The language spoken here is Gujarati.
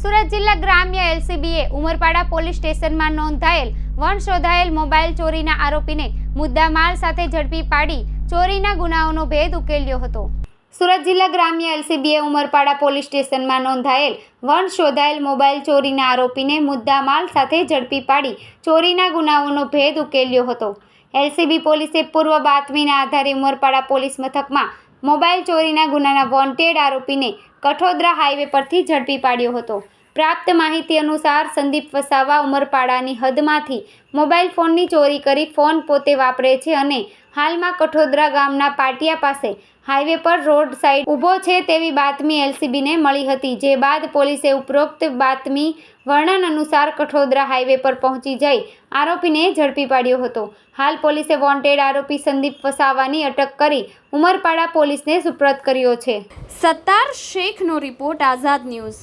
સુરત જિલ્લા ગ્રામ્ય એલસીબીએ ઉમરપાડા પોલીસ સ્ટેશનમાં નોંધાયેલ વન શોધાયેલ મોબાઈલ ચોરીના આરોપીને મુદ્દામાલ સાથે ઝડપી પાડી ચોરીના ગુનાઓનો ભેદ ઉકેલ્યો હતો. સુરત જિલ્લા ગ્રામ્ય એલસીબીએ ઉમરપાડા પોલીસ સ્ટેશનમાં નોંધાયેલ વન શોધાયેલ મોબાઈલ ચોરીના આરોપીને મુદ્દામાલ સાથે ઝડપી પાડી ચોરીના ગુનાઓનો ભેદ ઉકેલ્યો હતો. એલસીબી પોલીસે પૂર્વ બાતમીના આધારે ઉમરપાડા પોલીસ મથકમાં મોબાઈલ ચોરીના ગુનાના વોન્ટેડ આરોપીને કઠોદરા હાઈવે પરથી ઝડપી પાડ્યો હતો. પ્રાપ્ત માહિતી અનુસાર સંદીપ વસાવા ઉમરપાડાની હદમાંથી મોબાઈલ ફોનની ચોરી કરી ફોન પોતે વાપરે છે અને હાલમાં કઠોદરા ગામના પાટિયા પાસે હાઈવે પર રોડ સાઈડ ઊભો છે તેવી બાતમી એલસીબીને મળી હતી, જે બાદ પોલીસે ઉપરોક્ત બાતમી વર્ણન અનુસાર કઠોદરા હાઈવે પર પહોંચી જઈ આરોપીને ઝડપી પાડ્યો હતો. હાલ પોલીસે વોન્ટેડ આરોપી સંદીપ વસાવાની અટક કરી ઉમરપાડા પોલીસને સુપ્રત કર્યો છે. સત્તાર શેખનો રિપોર્ટ આઝાદ ન્યૂઝ.